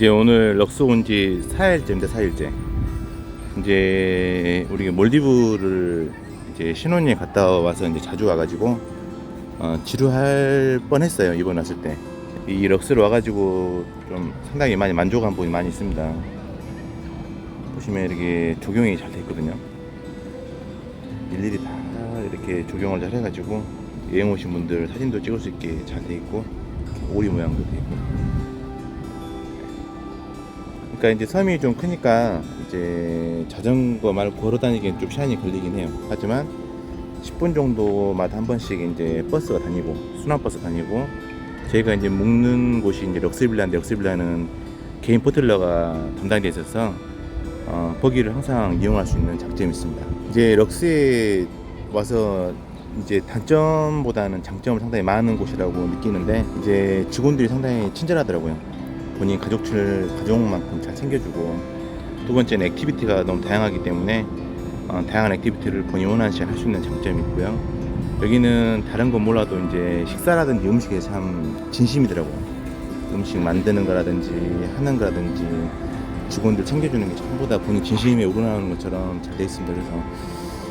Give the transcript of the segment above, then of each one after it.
이제 오늘 럭스 온 지 4일째입니다, 4일째. 이제 우리 몰디브를 이제 신혼여행 갔다 와서 이제 자주 와가지고 어, 지루할 뻔했어요 이번 왔을 때. 이 럭스를 와가지고 좀 상당히 많이 만족한 부분이 많이 있습니다. 보시면 이렇게 조경이 잘 돼 있거든요. 일일이 다 이렇게 조경을 잘 해가지고 여행 오신 분들 사진도 찍을 수 있게 잘 돼 있고 오리 모양도 돼 있고. 그러니까 이제 섬이 좀 크니까 이제 자전거 말고 걸어 다니기엔 좀 시간이 걸리긴 해요. 하지만 10분 정도마다 한 번씩 이제 버스가 다니고 순환 버스 다니고 저희가 이제 묵는 곳이 이제 럭스빌라인데 럭스빌라는 개인 포틀러가 담당되어 있어서 어, 거기를 항상 이용할 수 있는 장점이 있습니다. 이제 럭스에 와서 이제 단점보다는 장점을 상당히 많은 곳이라고 느끼는데 이제 직원들이 상당히 친절하더라고요. 본인 가족들 가족만큼 잘 챙겨주고 두 번째는 액티비티가 너무 다양하기 때문에 어, 다양한 액티비티를 본인 원하는 시간 할 수 있는 장점이 있고요. 여기는 다른 건 몰라도 이제 식사라든지 음식에 참 진심이더라고요. 음식 만드는 거라든지 하는 거라든지 직원들 챙겨주는 게 전부 다 본인 진심에 우러나오는 것처럼 잘 돼 있습니다. 그래서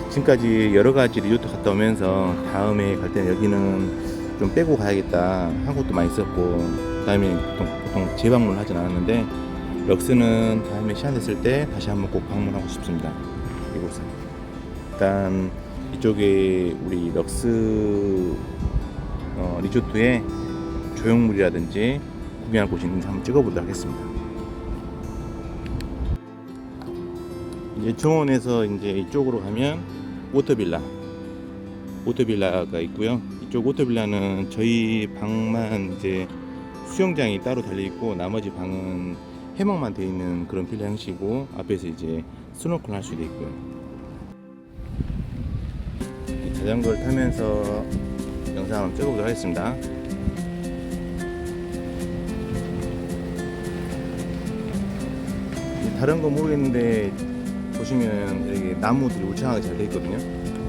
지금까지 여러 가지 리조트 갔다 오면서 다음에 갈 때는 여기는 좀 빼고 가야겠다 한 곳도 많이 있었고 그 다음에 보통, 보통 재방문을 하진 않았는데 럭스는 다음에 시간 됐을 때 다시 한번 꼭 방문하고 싶습니다. 이곳은 일단 이쪽에 우리 럭스 어, 리조트에 조형물이라든지 구경할 곳이 있는지 한번 찍어보도록 하겠습니다. 이제 정원에서 이제 이쪽으로 가면 오토빌라 오토빌라가 있고요. 이쪽 오토빌라는 저희 방만 이제 수영장이 따로 달려 있고 나머지 방은 해먹만 돼 있는 그런 빌라 형식이고 앞에서 이제 스노클 할 수도 있고요. 이 자전거를 타면서 영상 한번 찍어보도록 하겠습니다. 다른 건 모르겠는데 보시면 이렇게 나무들이 울창하게 잘돼 있거든요.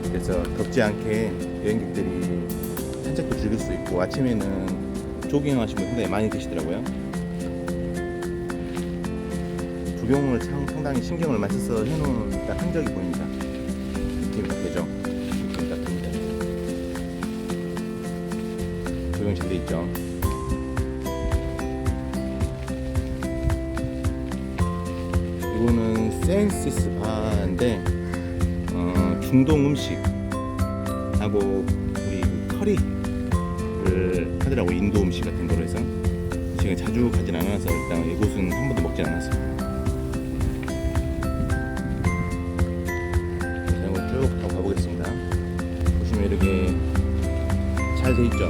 그래서 덥지 않게 여행객들이 산책도 즐길 수 있고 아침에는 조깅하시는 분 상당히 많이 계시더라고요. 조경을 상, 상당히 신경을 많이 써서 해놓은 딱 흔적이 보입니다. 느낌이 딱 되죠? 느낌이 딱 듭니다. 조경 잘 돼 있죠? 이거는 센시스 바인데 어, 중동 음식하고 우리 그 커리 를 하더라고 인도 음식 같은 거로 해서 지금 자주 가진 않아서 일단 이곳은 한 번도 먹지 않았어요. 자전거 쭉 타고 가보겠습니다. 보시면 이렇게 잘 돼 있죠.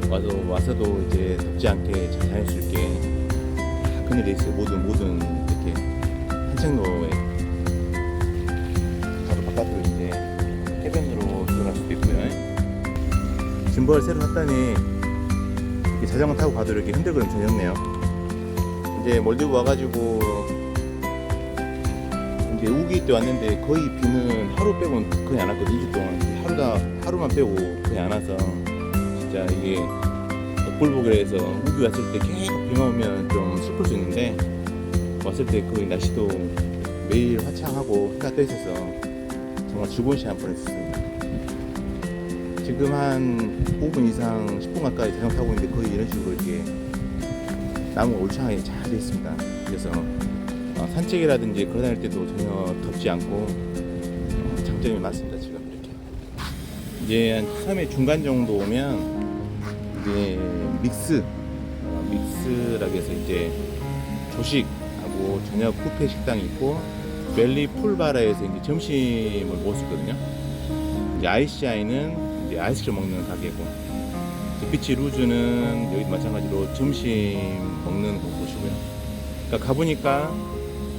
이렇게 와서 와서도 이제 덥지 않게 잘 다닐 수 있게 다 그늘에 있어요. 모든 모든 이렇게 산책로에 짐벌 새로 샀더니 이렇게 자전거 타고 가도 이렇게 흔들거림 없네요. 이제 몰디브 와가지고 이제 우기 때 왔는데 거의 비는 하루 빼고는 거의 안 왔거든요. 2주 동안 하루다 하루만 빼고 거의 안 와서 진짜 이게 덕불복이라서 우기 왔을 때 계속 비가 오면 좀 슬플 수 있는데 왔을 때 거의 날씨도 매일 화창하고 해가 떠 있어서 정말 즐거운 시간 보냈었습니다. 지금 한 5분 이상 10분 가까이 자전거 타고 있는데 거의 이런 식으로 이렇게 나무가 울창하게 잘 돼 있습니다. 그래서 어, 산책이라든지 걸어다닐 때도 전혀 덥지 않고 어, 장점이 많습니다. 지금 이렇게 이제 한 섬의 중간 정도 오면 이제 믹스 어, 믹스라고 해서 이제 조식하고 저녁 뷔페 식당이 있고 멜리 풀바라에서 이제 점심을 있거든요. 이제 ICI는 이제 아이스크림 먹는 가게고 비치 루즈는 여기도 마찬가지로 점심 먹는 곳이고요. 그러니까 가보니까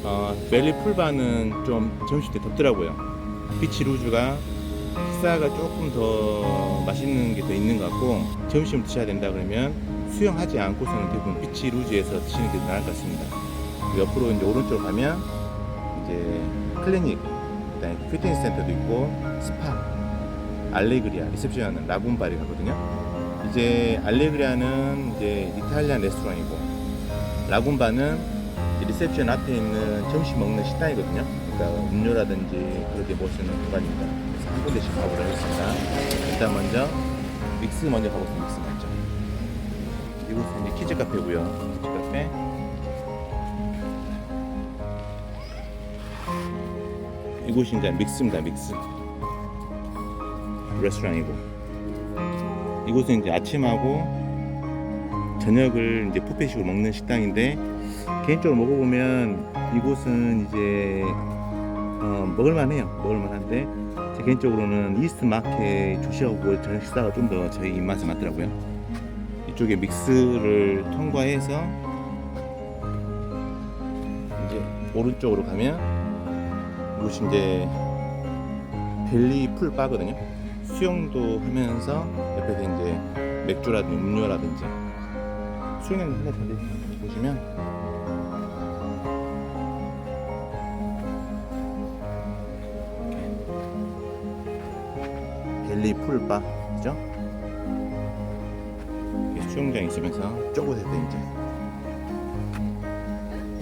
어, 멜리 풀바는 좀 점심 때 덥더라고요. 비치 루즈가 식사가 조금 더 맛있는 게 더 있는 것 같고 점심 드셔야 된다 그러면 수영하지 않고서는 대부분 비치 루즈에서 드시는 게 나을 것 같습니다. 옆으로 이제 오른쪽 가면 이제 클리닉, 그다음에 피트니스 센터도 있고 스파, 알레그리아, 리셉션하는 라군바리 가거든요. 이제 알레그리아는 이제 이탈리안 레스토랑이고 라군바는 리셉션 앞에 있는 점심 먹는 식당이거든요. 그러니까 음료라든지 그렇게 먹을 수 있는 공간입니다. 그래서 한 군데씩 가보도록 하겠습니다. 일단 먼저 믹스 먼저 가보겠습니다. 믹스 먼저. 이곳은 이제 키즈 카페고요. 키즈 카페. 이곳이 이제 믹스입니다. 믹스. 레스토랑이고. 이곳은 이제 아침하고 저녁을 이제 뷔페식으로 먹는 식당인데 개인적으로 먹어보면 이곳은 이제 어, 먹을만해요. 먹을만한데 제 개인적으로는 이스트 마켓 조식하고 저녁 식사가 좀더 저희 입맛에 맞더라고요. 이쪽에 믹스를 통과해서 이제 오른쪽으로 가면 이곳이 이제 벨리 풀 바거든요. 수영도 하면서 옆에서 이제 맥주라든지 음료라든지 수영은 하나 더 보시면 벨리 풀바 그죠? 수영장 있으면서 저곳에서 이제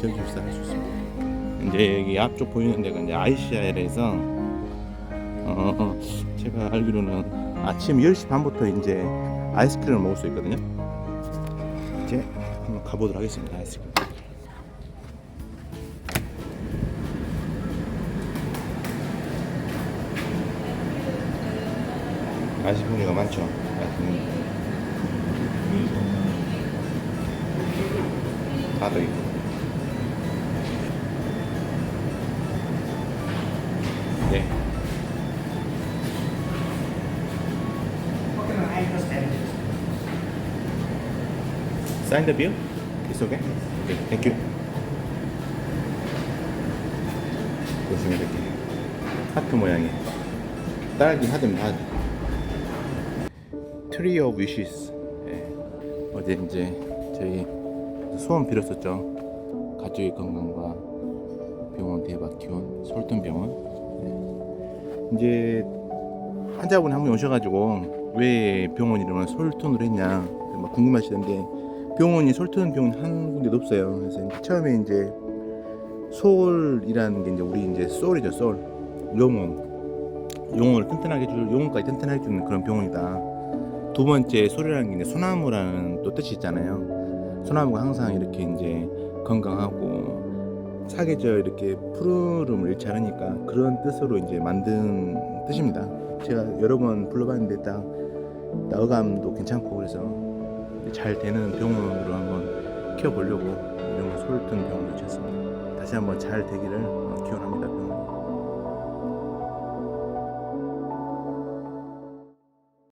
저기 입사할 수 있습니다. 이제 여기 앞쪽 보이는 데가 이제 ICR에서 어, 어, 제가 알기로는 아침 10시 반부터 이제 아이스크림을 먹을 수 있거든요. 이제 한번 가보도록 하겠습니다. 아이스크림. 아이스크림가 많죠. 아이스크림. 다도 있고. Sign the bill? It's okay? Okay, thank you. 보시면 이렇게 하트 모양의 딸기 하든 하든 트리 오브 위시스 예. 어제 이제 저희 소원 빌었었죠 가족의 건강과 병원 대박 기원 솔턴 병원 예. 이제 환자분이 한 분 오셔가지고 왜 병원 이름을 솔톤으로 했냐 막 궁금하시던데 병원이 솔톤 병원 한 군데도 없어요. 그래서 처음에 이제 소울이라는 게 이제 우리 이제 소울이죠 소울 영혼 영혼을 튼튼하게 해줄 영혼까지 튼튼하게 해주는 그런 병원이다. 두 번째 소리라는 게 이제 소나무라는 또 뜻이 있잖아요. 소나무가 항상 이렇게 이제 건강하고 사계절 이렇게 푸르름을 잃지 않으니까 그런 뜻으로 이제 만든 뜻입니다. 제가 여러 번 불러봤는데 딱 어감도 괜찮고 그래서 잘 되는 병원으로 한번 키워보려고 이름을 솔튼 병원으로 지었습니다. 다시 한번 잘 되기를 어, 기원합니다.